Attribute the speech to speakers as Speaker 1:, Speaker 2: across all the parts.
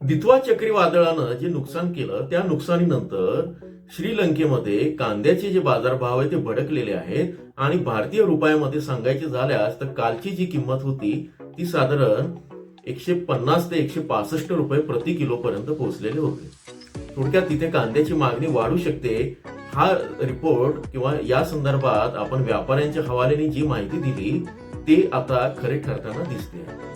Speaker 1: Ditwah चक्रीवादळानं जे नुकसान केलं त्या नुकसानीनंतर श्रीलंकेमध्ये कांद्याचे जे बाजारभाव आहे ते भडकलेले आहेत आणि भारतीय रुपयामध्ये सांगायचे झाल्यास तर कालची जी किंमत होती ती साधारण एकशे पन्नास ते एकशे पासष्ट रुपये प्रति किलो पर्यंत पोहोचलेले होते. थोडक्यात तिथे कांद्याची मागणी वाढू शकते हा रिपोर्ट किंवा या संदर्भात आपण व्यापाऱ्यांच्या हवाल्याने जी माहिती दिली ते आता खरे ठरताना दिसते.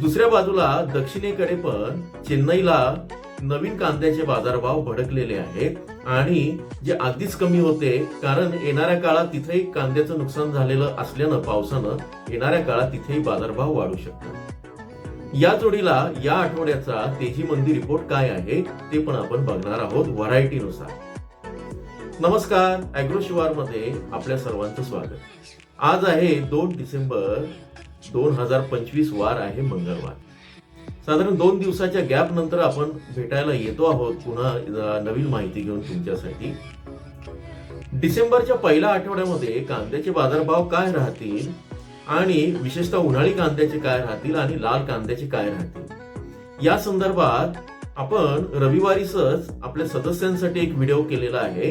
Speaker 1: दुसऱ्या बाजूला दक्षिणेकडे पण चेन्नईला नवीन कांद्याचे बाजारभाव भडकलेले आहेत आणि जे आधीच कमी होते कारण येणाऱ्या काळात तिथेही कांद्याचं नुकसान झालेलं असल्यानं पावसानं येणाऱ्या काळात तिथेही बाजारभाव वाढू शकतो या जोडीला या आठवड्याचा तेजी मंदी रिपोर्ट काय आहे ते पण आपण बघणार आहोत व्हरायटीनुसार. नमस्कार अॅग्रो शिवारमध्ये आपल्या सर्वांचं स्वागत. आज आहे दोन डिसेंबर दोन हजार पंचवीस वार आहे मंगळवार. साधारण दोन दिवसाच्या गॅप नंतर आपण भेटायला येतो आहोत. पुन्हा नवीन माहिती घेऊन तुमच्यासाठी. डिसेंबरच्या पहिल्या आठवड्यामध्ये कांद्याचे बाजारभाव काय राहतील? आणि विशेषतः उन्हाळी कांद्याचे काय राहतील आणि लाल कांद्याचे काय राहतील? या संदर्भात आपण रविवारीच आपल्या सदस्यांसाठी एक व्हिडिओ केलेला आहे.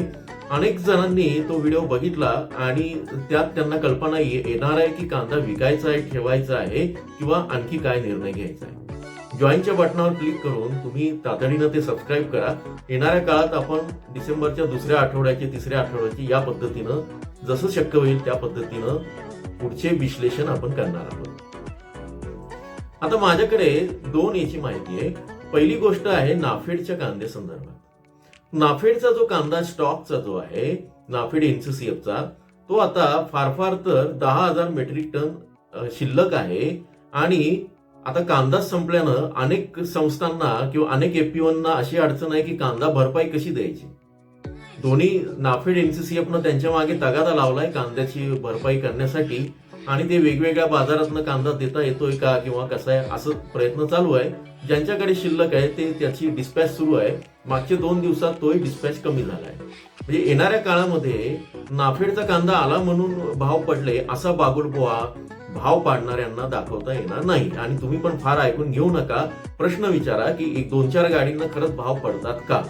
Speaker 1: अनेक जणांनी तो व्हिडिओ बघितला आणि त्यात त्यांना कल्पना येणार आहे की कांदा विकायचा आहे ठेवायचा आहे किंवा आणखी काय निर्णय घ्यायचा आहे. जॉईनच्या बटनावर क्लिक करून तुम्ही तातडीनं ते सबस्क्राईब करा. येणाऱ्या काळात आपण डिसेंबरच्या दुसऱ्या आठवड्याचे तिसऱ्या आठवड्याची या पद्धतीनं जसं शक्य होईल त्या पद्धतीनं पुढचे विश्लेषण आपण करणार आहोत. आता माझ्याकडे दोन याची माहिती आहे. पहिली गोष्ट आहे नाफेडच्या कांद्या संदर्भात नाफेडचा जो कांदा स्टॉकचा जो आहे नाफेड एनसीसीएफचा तो आता फार फार तर दहा हजार मेट्रिक टन शिल्लक आहे. आणि आता कांदा संपल्यानं अनेक संस्थांना किंवा अनेक एपीओना अशी अडचण आहे की कांदा भरपाई कशी द्यायची? दोन्ही नाफेड एनसीसीएफनं त्यांच्या मागे तगादा लावलाय कांद्याची भरपाई करण्यासाठी. आणि ते वेगवेगळ्या बाजारातनं कांदा देता येतोय का किंवा कसा आहे असं प्रयत्न चालू आहे. ज्यांच्याकडे शिल्लक आहे ते त्याची डिस्पॅच सुरू आहे. मागच्या दोन दिवसात तोही डिस्पॅच कमी झालाय म्हणजे येणाऱ्या काळामध्ये नाफेडचा कांदा आला म्हणून भाव पडले असा बागुलबुवा भाव पाडणाऱ्यांना दाखवता येणार नाही. आणि तुम्ही पण फार ऐकून घेऊ नका. प्रश्न विचारा की एक दोन चार गाडींना खरंच भाव पडतात का?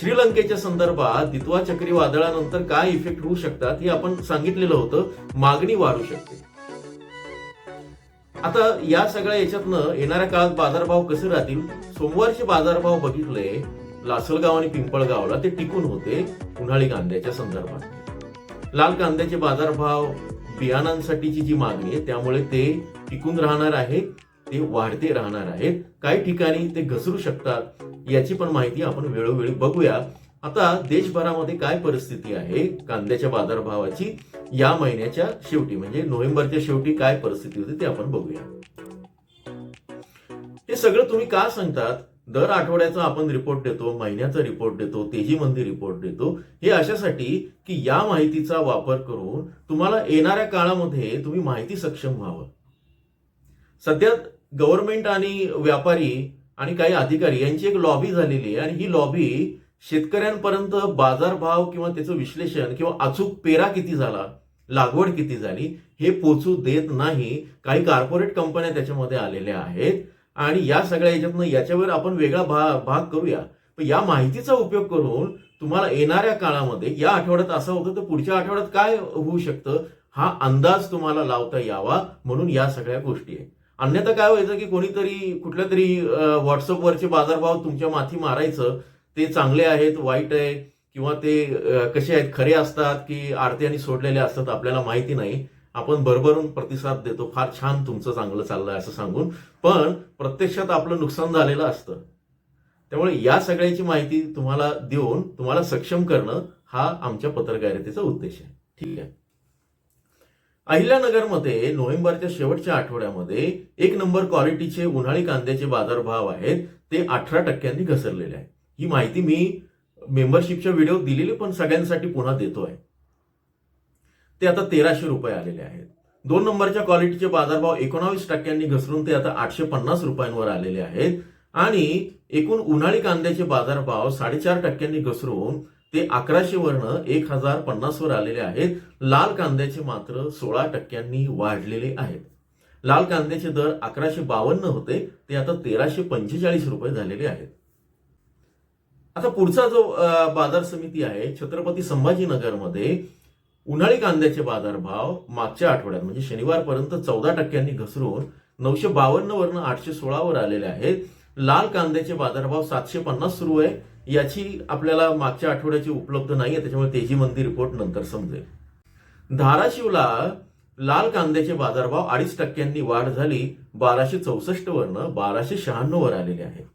Speaker 1: श्रीलंकेच्या संदर्भात दित्वा चक्रीवादळानंतर काय इफेक्ट होऊ शकतात हे आपण सांगितलेलं होतं. मागणी वाढू शकते. आता या सगळ्या याच्यातनं येणाऱ्या काळात बाजारभाव कसे राहतील? सोमवारचे बाजारभाव बघितले लासलगाव आणि पिंपळगावला ते टिकून होते उन्हाळी कांद्याच्या संदर्भात. लाल कांद्याचे बाजारभाव बियाणांसाठीची जी मागणी आहे त्यामुळे ते टिकून राहणार आहे ते वाढते राहणार आहेत काही ठिकाणी ते घसरू शकतात याची पण माहिती आपण वेळोवेळी बघूया. आता देशभरामध्ये काय परिस्थिती आहे? कांद्याच्या बाजारभावाची या महिन्याच्या शेवटी म्हणजे नोव्हेंबरच्या शेवटी काय परिस्थिती होती ते आपण बघूया. हे सगळं तुम्ही का सांगतात? दर आठवड्याचा आपण रिपोर्ट देतो महिन्याचा रिपोर्ट देतो तेजी रिपोर्ट देतो. हे अशासाठी की या माहितीचा वापर करून तुम्हाला येणाऱ्या काळामध्ये तुम्ही माहिती सक्षम व्हावं. सध्या गव्हर्नमेंट आणि व्यापारी आणि काही अधिकारी यांची एक लॉबी झालेली आहे आणि ही लॉबी शेतकऱ्यांपर्यंत बाजारभाव किंवा त्याचं विश्लेषण किंवा अचूक पेरा किती झाला लागवड किती झाली हे पोचू देत नाही. काही कॉर्पोरेट कंपन्या त्याच्यामध्ये आलेल्या आहेत. आणि या सगळ्या याच्यातनं याच्यावर आपण वेगळा भाग भाग करूया. पण या माहितीचा उपयोग करून तुम्हाला येणाऱ्या काळामध्ये या आठवड्यात असं होतं तर पुढच्या आठवड्यात काय होऊ शकतं हा अंदाज तुम्हाला लावता यावा म्हणून या सगळ्या गोष्टी आहे अन्यथा काय व्हायचं की कोणीतरी कुठल्या तरी व्हॉट्सअपवरचे बाजारभाव तुमच्या माथी मारायचं ते चांगले आहेत वाईट आहे किंवा ते कसे आहेत खरे असतात की आरत्याने सोडलेले असतात आपल्याला माहिती नाही. आपण भरभरून प्रतिसाद देतो. फार छान तुमचं चांगलं चाललंय असं सांगून. पण प्रत्यक्षात आपलं नुकसान झालेलं असतं. त्यामुळे या सगळ्याची माहिती तुम्हाला देऊन तुम्हाला सक्षम करणं हा आमच्या पत्रकारितेचा उद्देश आहे. ठीक आहे? अहिल्यानगरमध्ये नोव्हेंबरच्या शेवटच्या आठवड्यामध्ये एक नंबर क्वालिटीचे उन्हाळी कांद्याचे बाजारभाव आहेत. ते अठरा टक्क्यांनी घसरलेले आहेत. ही माहिती मी मेंबरशिपच्या व्हिडिओ दिलेली पण सगळ्यांसाठी पुन्हा देतोय ते आता तेराशे रुपये आलेले आहेत. दोन नंबरच्या क्वालिटीचे बाजारभाव एकोणावीस टक्क्यांनी घसरून ते आता आठशे पन्नास रुपयांवर आलेले आहेत. आणि एकूण उन्हाळी कांद्याचे बाजारभाव साडेचार टक्क्यांनी घसरून ते अकराशे वरनं एक हजार पन्नास वर आलेले आहेत. लाल कांद्याचे मात्र सोळा टक्क्यांनी वाढलेले आहेत. लाल कांद्याचे दर अकराशे बावन्न होते ते आता तेराशे पंचेचाळीस रुपये झालेले आहेत. आता पुढचा जो बाजार समिती आहे छत्रपती संभाजीनगरमध्ये उन्हाळी कांद्याचे बाजारभाव मागच्या आठवड्यात म्हणजे शनिवारपर्यंत चौदा टक्क्यांनी घसरून नऊशे बावन्न वरनं आठशे सोळावर आलेले आहेत. लाल कांद्याचे बाजारभाव सातशे पन्नास सुरू आहे. याची आपल्याला मागच्या आठवड्याची उपलब्ध नाही आहे त्याच्यामुळे तेजी मंदी रिपोर्ट नंतर समजेल. धाराशिवला लाल कांद्याचे बाजारभाव अडीच टक्क्यांनी वाढ झाली. बाराशे चौसष्ट वरनं बाराशे शहाण्णव वर आलेले आहेत.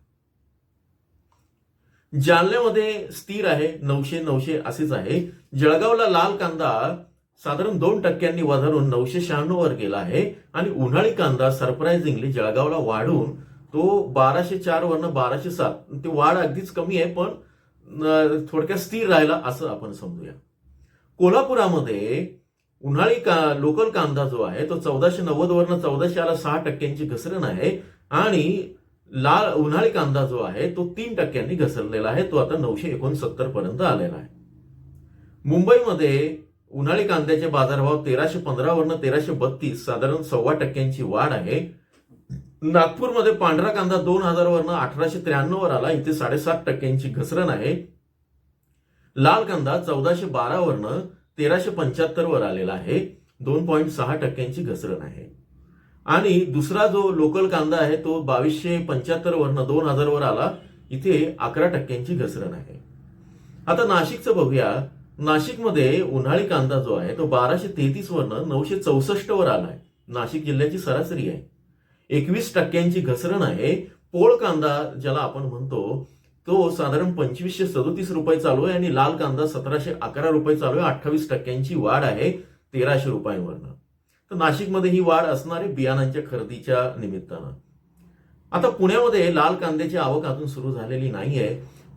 Speaker 1: जालन्यामध्ये स्थिर आहे नऊशे नऊशे असेच आहे. जळगावला लाल कांदा साधारण दोन टक्क्यांनी वधारून नऊशे शहाण्णव वर गेला आहे. आणि उन्हाळी कांदा सरप्राइझिंगली जळगावला वाढून तो बाराशे चार वरनं बाराशे सात. ती वाढ अगदीच कमी आहे पण थोडक्यात स्थिर राहिला असं आपण समजूया. कोल्हापुरामध्ये उन्हाळी का लोकल कांदा जो आहे तो चौदाशे नव्वद वरनं चौदाशे आला सहा टक्क्यांची घसरण आहे. आणि लाल उन्हाळी कांदा जो आहे तो तीन टक्क्यांनी घसरलेला आहे. तो आता नऊशे एकोणसत्तर पर्यंत आलेला आहे. मुंबईमध्ये उन्हाळी कांद्याचे बाजारभाव तेराशे पंधरावरनं तेराशे बत्तीस साधारण सव्वा टक्क्यांची वाढ आहे. नागपूरमध्ये पांढरा कांदा दोन हजारवरनं अठराशे त्र्याण्णववर आला. इथे साडेसात टक्क्यांची घसरण आहे. लाल कांदा चौदाशे बारावरनं तेराशे पंच्याहत्तरवर आलेला आहे. दोन पॉईंट सहा टक्क्यांची घसरण आहे. आणि दुसरा जो लोकल कांदा आहे तो बावीसशे पंच्याहत्तर वरनं दोन हजार वर आला इथे अकरा टक्क्यांची घसरण आहे. आता नाशिकचं बघूया. नाशिकमध्ये उन्हाळी कांदा जो आहे तो बाराशे तेहतीस वरनं नऊशे चौसष्ट वर आलाय. नाशिक जिल्ह्याची सरासरी आहे. एकवीस टक्क्यांची घसरण आहे. पोळ कांदा ज्याला आपण म्हणतो तो साधारण पंचवीसशे सदोतीस रुपये चालू आहे आणि लाल कांदा सतराशे अकरा रुपये चालू आहे. अठ्ठावीस टक्क्यांची वाढ आहे तेराशे रुपयांवरनं. तर नाशिकमध्ये ही वाढ असणारी बियाणांच्या खरेदीच्या निमित्तानं. आता पुण्यामध्ये लाल कांद्याची आवक अजून सुरू झालेली नाहीये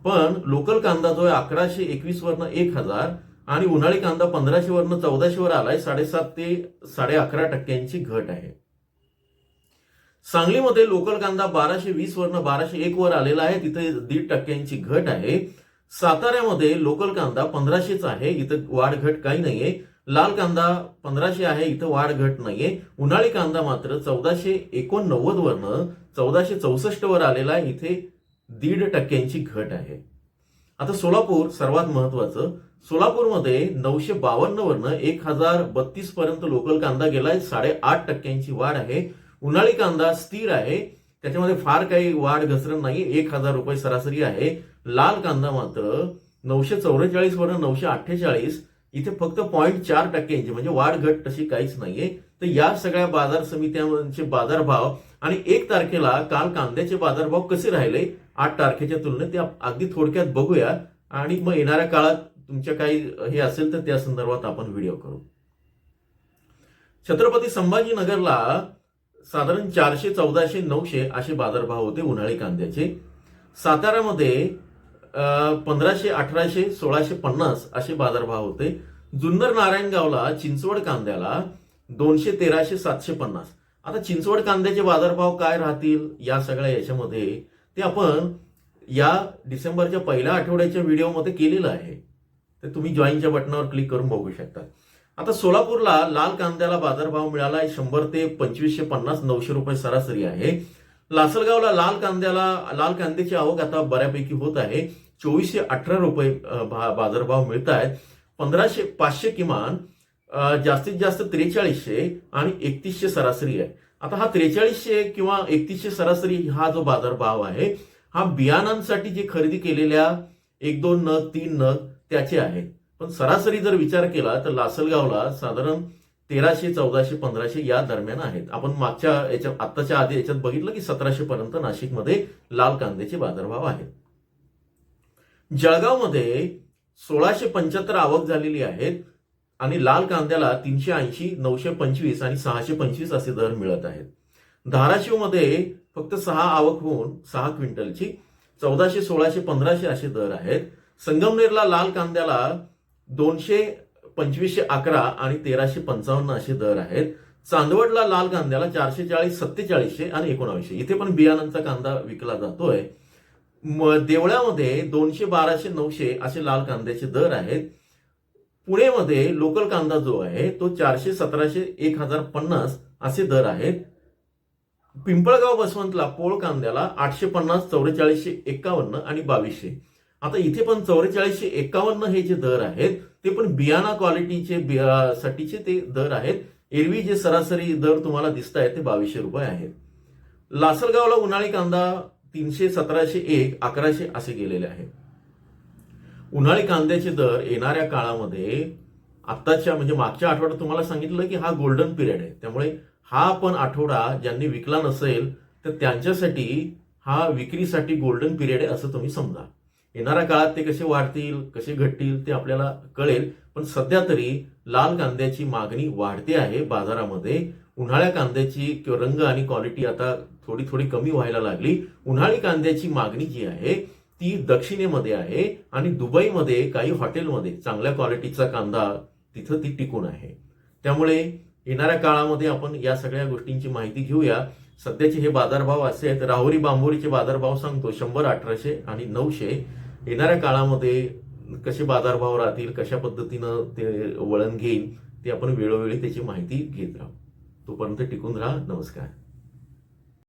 Speaker 1: पण लोकल कांदा जो आहे अकराशे एकवीस वरनं एक हजार आणि उन्हाळी कांदा पंधराशे वरनं चौदाशे वर आलाय साडेसात ते साडे अकरा टक्क्यांची घट आहे. सांगलीमध्ये लोकल कांदा बाराशे वीस वरनं बाराशे एक वर आलेला आहे तिथे दीड टक्क्यांची घट आहे. साताऱ्यामध्ये लोकल कांदा पंधराशेच आहे इथं वाढ घट काही नाहीये. लाल कांदा पंधराशे आहे इथं वाढ घट नाहीये. उन्हाळी कांदा मात्र चौदाशे एकोणनव्वद वरनं चौदाशे चौसष्ट वर आलेला आहे. इथे दीड टक्क्यांची घट आहे. आता सोलापूर सर्वात महत्वाचं सोलापूरमध्ये नऊशे बावन्न वरनं एक हजार बत्तीस पर्यंत लोकल कांदा गेलाय. साडेआठ टक्क्यांची वाढ आहे. उन्हाळी कांदा स्थिर आहे. त्याच्यामध्ये फार काही वाढ घसरण नाही एक हजार रुपये सरासरी आहे. लाल कांदा मात्र नऊशे चौवेचाळीस वरनं नऊशे अठ्ठेचाळीस. इथे फक्त पॉईंट चार टक्क्यांची म्हणजे वाढ घट तशी काहीच नाहीये. तर या सगळ्या बाजार समित्यांचे बाजारभाव आणि एक तारखेला काल कांद्याचे बाजारभाव कसे राहिले आठ तारखेच्या तुलनेत ते अगदी थोडक्यात बघूया. आणि मग येणाऱ्या काळात तुमच्या काही हे असेल तर त्या संदर्भात आपण व्हिडिओ करू. छत्रपती संभाजीनगरला साधारण चारशे चौदाशे नऊशे असे बाजारभाव होते उन्हाळी कांद्याचे. साताऱ्यामध्ये पंधराशे अठराशे सोळाशे पन्नास असे बाजारभाव होते. जुन्नर नारायणगावला चिंचवड कांद्याला दोनशे तेराशे सातशे पन्नास. आता चिंचवड कांद्याचे बाजारभाव काय राहतील या सगळ्या याच्यामध्ये ते आपण या डिसेंबरच्या पहिल्या आठवड्याच्या व्हिडिओमध्ये केलेलं आहे. ते तुम्ही जॉईनच्या बटनावर क्लिक करून बघू शकता. आता सोलापूरला लाल कांद्याला बाजारभाव मिळाला आहे शंभर ते पंचवीसशे पन्नास नऊशे रुपये सरासरी आहे. लासलगावला लाल कांद्याला लाल कांद्याची आवक आता बऱ्यापैकी होत आहे. चोवीसशे अठरा रुपये बाजारभाव मिळत आहेत पंधराशे पाचशे किमान जास्तीत जास्त त्रेचाळीसशे आणि एकतीसशे सरासरी आहे. आता हा त्रेचाळीसशे किंवा एकतीसशे सरासरी हा जो बाजारभाव आहे हा बियाणांसाठी जे खरेदी केलेल्या एक दोन नग तीन नग त्याचे आहेत. पण सरासरी जर विचार केला तर लासलगावला साधारण तेराशे चौदाशे पंधराशे या दरम्यान आहेत. आपण मागच्या याच्यात आत्ताच्या आधी याच्यात बघितलं की सतराशे पर्यंत नाशिकमध्ये लाल कांद्याचे बाजारभाव आहेत. जळगावमध्ये सोळाशे पंच्याहत्तर आवक झालेली आहेत आणि लाल कांद्याला तीनशे ऐंशी नऊशे पंचवीस आणि सहाशे पंचवीस असे दर मिळत आहेत. धाराशिवमध्ये फक्त सहा आवक होऊन सहा क्विंटलची चौदाशे सोळाशे पंधराशे असे दर आहेत. संगमनेरला लाल कांद्याला दोनशे पंचवीसशे अकरा आणि तेराशे पंचावन्न असे दर आहेत. चांदवडला लाल कांद्याला चारशे चाळीस सत्तेचाळीसशे आणि एकोणावीसशे. इथे पण बियाणांचा कांदा विकला जातोय. देवळ्यामध्ये दोनशे बाराशे नऊशे असे लाल कांद्याचे दर आहेत. पुणेमध्ये लोकल कांदा जो आहे तो चारशे सतराशे एक हजार पन्नास असे दर आहेत. पिंपळगाव बसवंतला पोळ कांद्याला आठशे पन्नास चौवेचाळीसशे एकावन्न आणि बावीसशे. आता इथे पण चौवेचाळीसशे एकावन्न हे जे दर आहेत ते पण बियाणा क्वालिटीचे बिया- साठीचे ते दर आहेत. एरवी जे सरासरी दर तुम्हाला दिसत आहेत ते बावीसशे रुपये आहेत. लासलगावला उन्हाळी कांदा तीनशे सतराशे एक अकराशे असे गेलेले आहेत. उन्हाळी कांद्याचे दर येणाऱ्या काळामध्ये आत्ताच्या म्हणजे मागच्या आठवड्यात तुम्हाला सांगितलं की हा गोल्डन पिरियड आहे. त्यामुळे हा पण आठवडा ज्यांनी विकला नसेल तर त्यांच्यासाठी हा विक्रीसाठी गोल्डन पिरियड आहे असं तुम्ही समजा. येणाऱ्या काळात ते कसे वाढतील कसे घटतील ते आपल्याला कळेल. पण सध्या तरी लाल कांद्याची मागणी वाढते आहे बाजारामध्ये. उन्हाळ्या कांद्याची किंवा रंग आणि क्वालिटी आता थोडी थोडी कमी व्हायला लागली. उन्हाळी कांद्याची मागणी जी आहे ती दक्षिणेमध्ये आहे आणि दुबईमध्ये काही हॉटेलमध्ये चांगल्या क्वालिटीचा कांदा तिथं ती टिकून आहे. त्यामुळे येणाऱ्या काळामध्ये आपण या सगळ्या गोष्टींची माहिती घेऊया. सध्याचे हे बाजारभाव असे आहेत. राहुरी बांबोरीचे बाजारभाव सांगतो शंभर अठराशे आणि नऊशे. येणाऱ्या काळामध्ये कसे बाजारभाव राहतील कशा पद्धतीनं ते वळण घेईल ते आपण वेळोवेळी त्याची माहिती घेत राहू. तोपर्यंत टिकून राहा. नमस्कार.